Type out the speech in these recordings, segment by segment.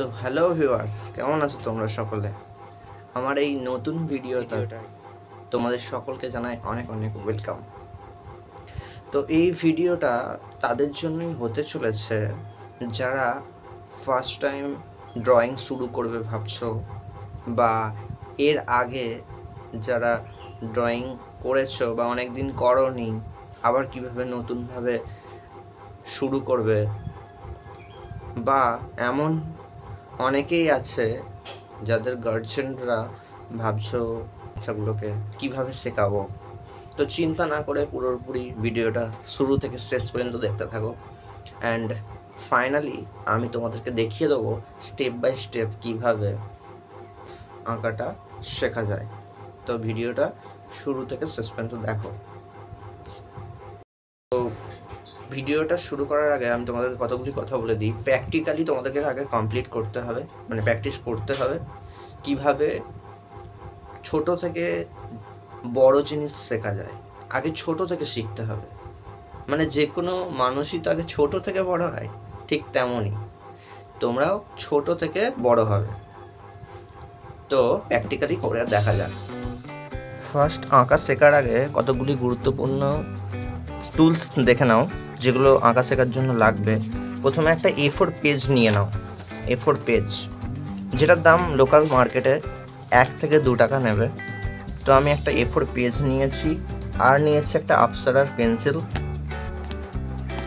তো hello viewers কেমন আছো তোমরা সকলে? আমার এই নতুন ভিডিওতে তোমাদের সকলকে জানাই অনেক অনেক ওয়েলকাম তো এই ভিডিওটা তাদের জন্যই হতে চলেছে যারা ফার্স্ট টাইম ড্রয়িং শুরু করবে ভাবছ বা এর আগে যারা ড্রয়িং করেছ বা অনেক দিন করনি আবার কীভাবে নতুনভাবে শুরু করবে বা এমন অনেকেই আছে যাদের গার্জেনরা ভাবছ বাচ্চাগুলোকে কীভাবে শেখাবো। তো চিন্তা না করে পুরোপুরি ভিডিওটা শুরু থেকে শেষ পর্যন্ত দেখতে থাকো। অ্যান্ড ফাইনালি আমি তোমাদেরকে দেখিয়ে দেবো স্টেপ বাই স্টেপ কীভাবে আঁকাটা শেখা যায়। তো ভিডিওটা শুরু থেকে শেষ পর্যন্ত দেখো। তো ভিডিওটা শুরু করার আগে আমি তোমাদের কতগুলি কথা বলে দিই। প্র্যাকটিক্যালি তোমাদেরকে আগে কমপ্লিট করতে হবে মানে প্র্যাকটিস করতে হবে কীভাবে ছোট থেকে বড় জিনিস শেখা যায়। আগে ছোট থেকে শিখতে হবে। মানে যে কোনো মানুষই তো আগে ছোট থেকে বড় হয়, ঠিক তেমনই। তোমরাও ছোট থেকে বড় হবে। তো প্র্যাকটিক্যালি করে দেখা যাক। ফার্স্ট আঁকা শেখার আগে কতগুলি গুরুত্বপূর্ণ টুলস দেখে নাও, যেগুলো আঁকা শেখার জন্য লাগবে। প্রথমে একটা এ ফোর পেজ নিয়ে নাও। এ ফোর পেজ যেটার দাম লোকাল মার্কেটে এক থেকে দু টাকা নেবে। তো আমি একটা এ ফোর পেজ নিয়েছি, আর নিয়েছি একটা আপসারার পেন্সিল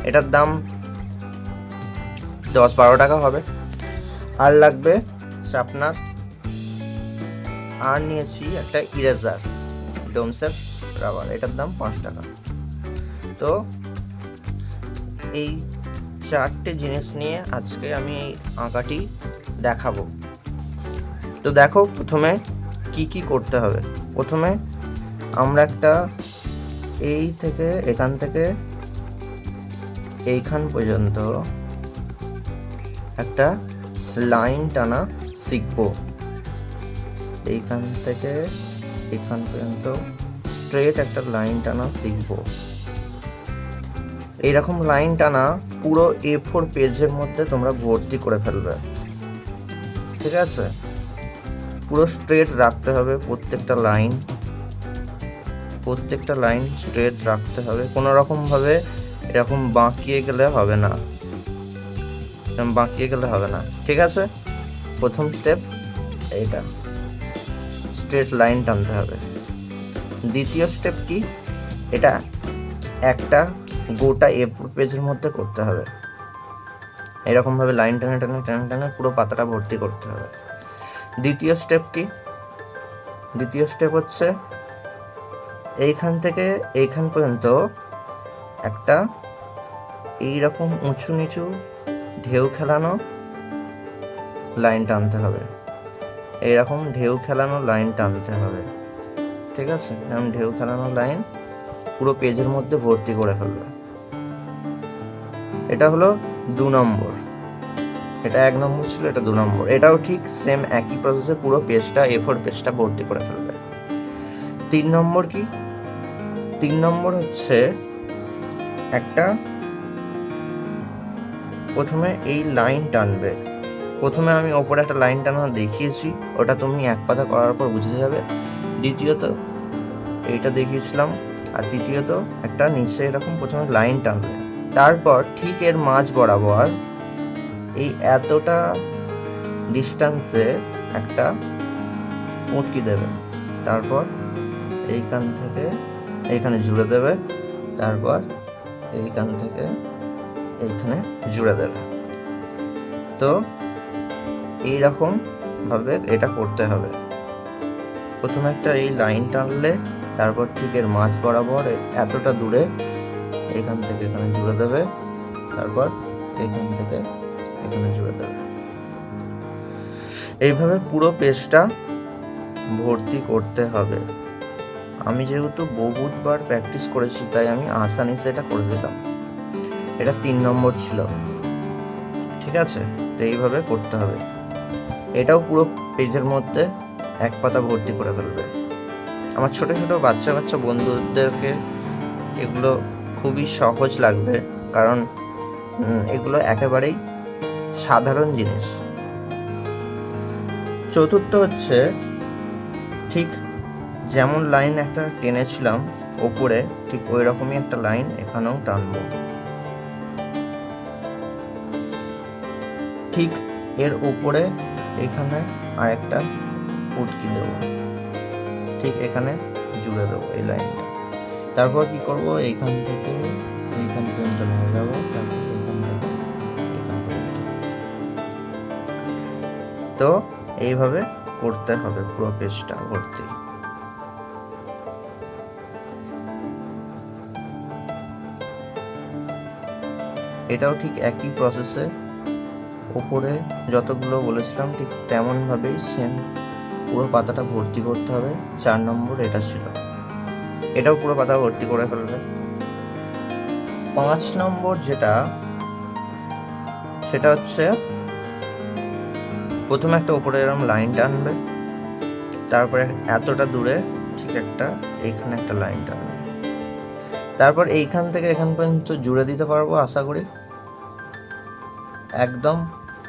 এটার দাম দশ বারো টাকা হবে। আর লাগবে শার্পনার আর নিয়েছি একটা ইরেজার ডোমসের রাবার এটার দাম পাঁচ টাকা। তো এই চারটে জিনিস নিয়ে আজকে আমি এই আঁকাটি দেখাবো। তো দেখো, প্রথমে কি কি করতে হবে? প্রথমে আমরা একটা এই থেকে এখান থেকে এইখান পর্যন্ত একটা লাইন টানা শিখব। এইখান থেকে এখান পর্যন্ত স্ট্রেট একটা লাইন টানা শিখব। এইরকম লাইন টানা পুরো এ ফোর পেজের মধ্যে তোমরা ভর্তি করে ফেলবে। ঠিক আছে? পুরো স্ট্রেট রাখতে হবে প্রত্যেকটা লাইন প্রত্যেকটা লাইন স্ট্রেট রাখতে হবে। কোনো রকমভাবে এরকম বাঁকিয়ে গেলে হবে না। এরকম বাঁকিয়ে গেলে হবে না। ঠিক আছে? প্রথম স্টেপ এইটা। স্ট্রেট লাইন টানতে হবে। দ্বিতীয় স্টেপ কি? এটা একটা গোটা এ পেজের মধ্যে করতে হবে। এরকমভাবে লাইন টেনে টেনে টেনে টেনে পুরো পাতাটা ভর্তি করতে হবে। দ্বিতীয় স্টেপ কি? দ্বিতীয় স্টেপ হচ্ছে এইখান থেকে এইখান পর্যন্ত একটা এইরকম উঁচু নিচু ঢেউ খেলানো লাইন টানতে হবে। এইরকম ঢেউ খেলানো লাইন টানতে হবে। ঠিক আছে? এরকম ঢেউ খেলানো লাইন পুরো পেজের মধ্যে ভর্তি করে ফেলবে। এটা হলো দু নম্বর। এটা এক নম্বর ছিল, এটা দু নম্বর। এটাও ঠিক সেম একই প্রসেসে পুরো পেজটা এ ফোর পেজটা ভর্তি করে ফেলবে। তিন নম্বর কি? তিন নম্বর হচ্ছে একটা প্রথমে এই লাইন টানবে। প্রথমে আমি ওপরে একটা লাইন টানা দেখিয়েছি, ওটা তুমি এক পাতা করার পর বুঝে যাবে। দ্বিতীয়ত, এইটা দেখিয়েছিলাম। আর তৃতীয়ত, একটা নিচে এরকম প্রথমে লাইন টানবে। তারপর ঠিক এর মাঝ বরাবর এই এতটা ডিস্টান্সে একটা উটকি দেবে। তারপর এইখান থেকে এইখানে জুড়ে দেবে। তারপর এইখান থেকে এইখানে জুড়ে দেবে। তো এইরকম ভাবে এটা করতে হবে। প্রথমে একটা এই লাইন টানলে, তারপর ঠিক এর মাঝ বরাবর এতটা দূরে এখান থেকে এখানে জুড়ে দেবে, তারপর এখান থেকে এখানে জুড়ে দেবে। এইভাবে পুরো পেজটা ভর্তি করতে হবে। আমি যেহেতু বহুতবার প্র্যাকটিস করেছি, তাই আমি আসানিসে এটা করে দিলাম। এটা তিন নম্বর ছিল। ঠিক আছে? তো এইভাবে করতে হবে। এটাও পুরো পেজের মধ্যে এক পাতা ভর্তি করে ফেলবে। আমার ছোট ছোট বাচ্চা বাচ্চা বন্ধুদেরকে এগুলো খুবই সহজ লাগবে, কারণ এগুলো একেবারেই সাধারণ জিনিস। চতুর্থ হচ্ছে, ঠিক যেমন লাইন একটা টেনেছিলাম ওপরে, ঠিক ওই রকমই একটা লাইন এখানেও টানবো। ঠিক এর উপরে এখানে আরেকটা উটকি দেব। ঠিক এখানে জুড়ে দেবো এই লাইনটা। তারপর কি করব? এইখান থেকে, এইখান পর্যন্ত নিয়ে যাব এখান থেকে এখান পর্যন্ত। তো এইভাবে করতে হবে পুরো পেজটা ভর্তি। এটাও ঠিক একই প্রসেসে ওপরে যতগুলো বলেছিলাম, ঠিক তেমনভাবেই সেম পুরো পাতাটা ভর্তি করতে হবে। চার নম্বর এটা ছিল। এটাও পুরো পাতা ভর্তি করে ফেলবে। পাঁচ নম্বর যেটা, সেটা হচ্ছে, প্রথমে একটা উপরে এরকম লাইন টানবে, তারপরে এতটা দূরে ঠিক একটা, এইখানে একটা লাইন টানবে। তারপর এইখান থেকে এখান পর্যন্ত জুড়ে দিতে পারব আশা করি। একদম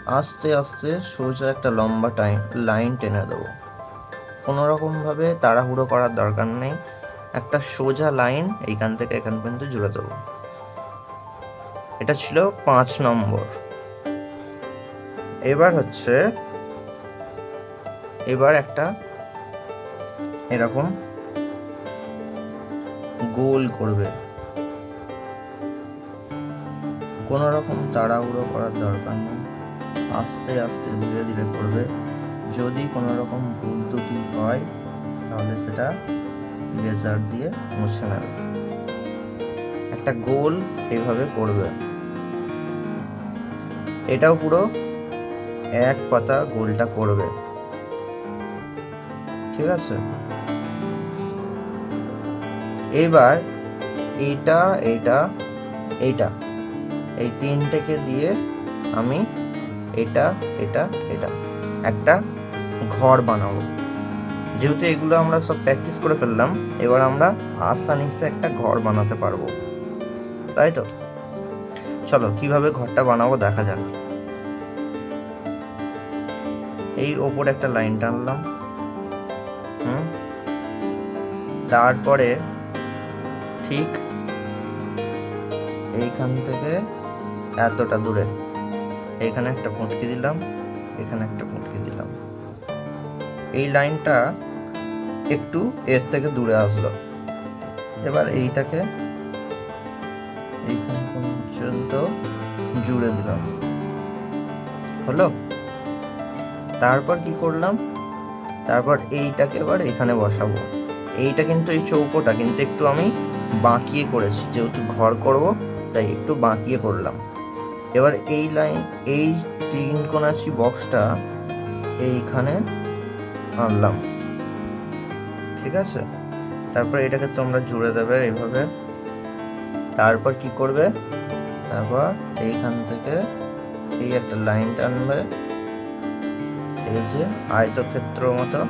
আস্তে আস্তে সোজা একটা লম্বা টাইম লাইন টেনে দেবো। কোনো রকমভাবে তাড়াহুড়ো করার দরকার নেই। একটা সোজা লাইন এইখান থেকে এখান পর্যন্ত জুড়ে দেবো। এটা ছিল পাঁচ নম্বর। এবার হচ্ছে, এবার একটা এরকম গোল করবে। কোনো রকম তাড়াহুড়ো করার দরকার নেই। আস্তে আস্তে ধীরে ধীরে করবে। যদি কোনো রকম ভুল ত্রুটি হয়, তাহলে সেটা লেজার দিয়ে মুছে নেবে। একটা গোল এইভাবে করবে। এটাও পুরো এক পাতা গোলটা করবে। ঠিক আছে? এবার এটা এটা এইটা এই তিনটেকে দিয়ে আমি এটা এটা এটা একটা ঘর বানাবো। যেহেতু এগুলো আমরা সব প্র্যাকটিস করে ফেললাম, এবার আমরা আসানিসে একটা ঘর বানাতে পারব। তাই তো? চলো, কীভাবে ঘরটা বানাবো দেখা যাক। এই ওপরে একটা লাইন টানলাম। হুম? তারপরে ঠিক এইখান থেকে এতটা দূরে। এখানে একটা ফুটকি দিলাম, এখানে একটা ফুটকি দিলাম। এই লাইনটা একটু এর থেকে দূরে আসলো। এবার এইটাকে এইখান পর্যন্ত জুড়ে দিলাম। হলো? তারপর কি করলাম? তারপর এইটাকে এবার এখানে বসাবো। এইটা কিন্তু এই চৌকোটা, কিন্তু একটু আমি বাঁকিয়ে করেছি। যেহেতু ঘর করব, তাই একটু বাঁকিয়ে করলাম। এবার এই লাইন, এই তিন কোনাচি বক্সটা এইখানে আনলাম। ঠিক আছে? তারপর এটাকে তোমরা জুড়ে দেবে এইভাবে। তারপর কি করবে? তারপর এইখান থেকে এই একটা লাইন টানবে। এই যে আয়তক্ষেত্র মতো।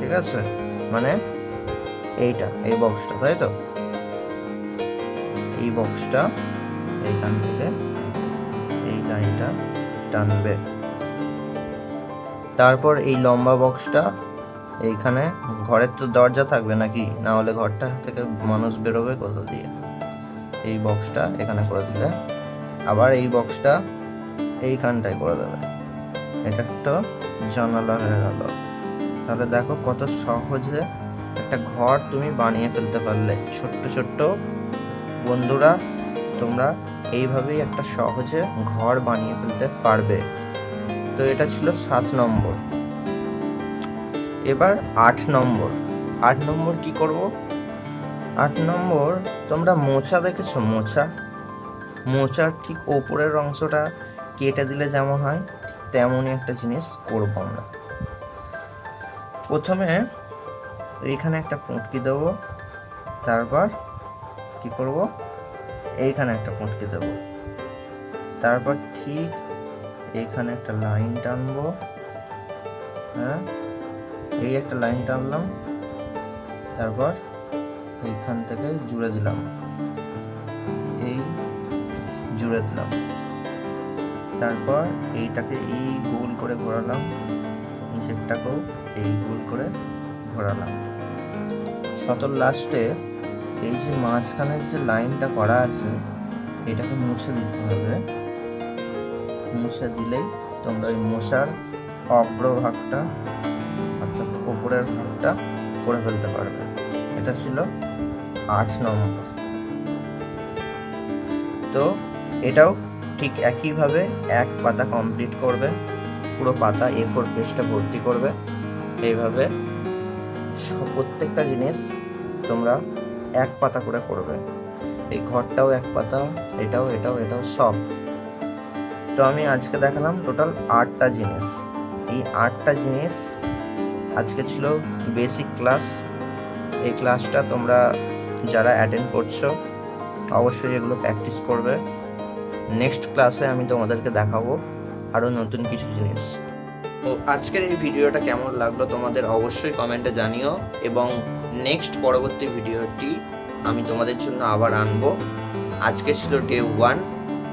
ঠিক আছে? মানে এইটা, এই বক্সটা, তাই তো? এই বক্সটা এইখান থেকে এই লাইনটা টানবে। তারপর এই লম্বা বক্সটা এইখানে ঘরের তো দরজা থাকবে নাকি? না হলে ঘরটা থেকে মানুষ বেরোবে কোথা দিয়ে? এই বক্সটা এখানে করে দিলে। আবার এই বক্সটা এইখানটায় করে দেবে। এটা একটা জানালা হয়ে গেল। তাহলে দেখো কত সহজে একটা ঘর তুমি বানিয়ে ফেলতে পারলে। ছোট্ট ছোট্ট বন্ধুরা, তোমরা এইভাবেই একটা সহজে ঘর বানিয়ে ফেলতে পারবে। তো এটা ছিল সাত নম্বর। এবার আট নম্বর। আট নম্বর কি করব? আট নম্বর, তোমরা মোচা দেখেছ? মোচা। মোচার ঠিক ওপরের অংশটা কেটে দিলে যেমন হয় তেমনই একটা জিনিস করব আমরা। প্রথমে এইখানে একটা পুঁটকি দেবো, তারপর কি করব? এইখানে একটা পুঁটকি দেবো। তারপর ঠিক এইখানে একটা লাইন টানবো হ্যাঁ? এই একটা লাইন টানলাম, তারপর এইখান থেকে জুড়ে দিলাম। এই জুড়ে দিলাম। তারপর এইটাকে এই গোল করে ঘোরালাম নিচেরটাকেও এই গোল করে ঘোরালাম। সতর লাস্টে এই যে মাঝখানের যে লাইনটা করা আছে, এটাকে মুছে দিতে হবে। মুছে দিলেই তোমরা ওই মশার অগ্রভাগটা উপরের ভাগটা করে ফেলতে পারবে। এটা ছিল আট নম্বর। তো এটাও ঠিক একইভাবে এক পাতা কমপ্লিট করবে, পুরো পাতা এ ফোর পেজটা ভর্তি করবে। এইভাবে প্রত্যেকটা জিনিস তোমরা এক পাতা করে করবে। এই ঘরটাও এক পাতা, এটাও এটাও এটাও সব। তো আমি আজকে দেখালাম টোটাল আটটা জিনিস। এই আটটা জিনিস আজকে ছিল বেসিক ক্লাস এই ক্লাসটা তোমরা যারা অ্যাটেন্ড করছ, অবশ্যই এগুলো প্র্যাকটিস করবে। নেক্সট ক্লাসে আমি তোমাদেরকে দেখাবো আরও নতুন কিছু জিনিস। তো আজকের এই ভিডিওটা কেমন লাগল তোমাদের অবশ্যই কমেন্টে জানিও এবং নেক্সট পরবর্তী ভিডিওটি আমি তোমাদের জন্য আবার আনব। আজকে ছিল ডে ওয়ান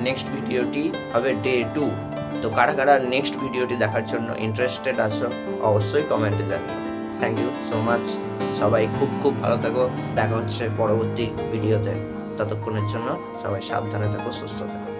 নেক্সট ভিডিওটি হবে ডে টু তো কারা কারা নেক্সট ভিডিওটি দেখার জন্য ইন্টারেস্টেড আছো, অবশ্যই কমেন্টে জানিও। থ্যাংক ইউ সো মাচ সবাই খুব খুব ভালো থাকো। দেখা হচ্ছে পরবর্তী ভিডিওতে ততক্ষণের জন্য সবাই সাবধানে থাকো, সুস্থ থাকো।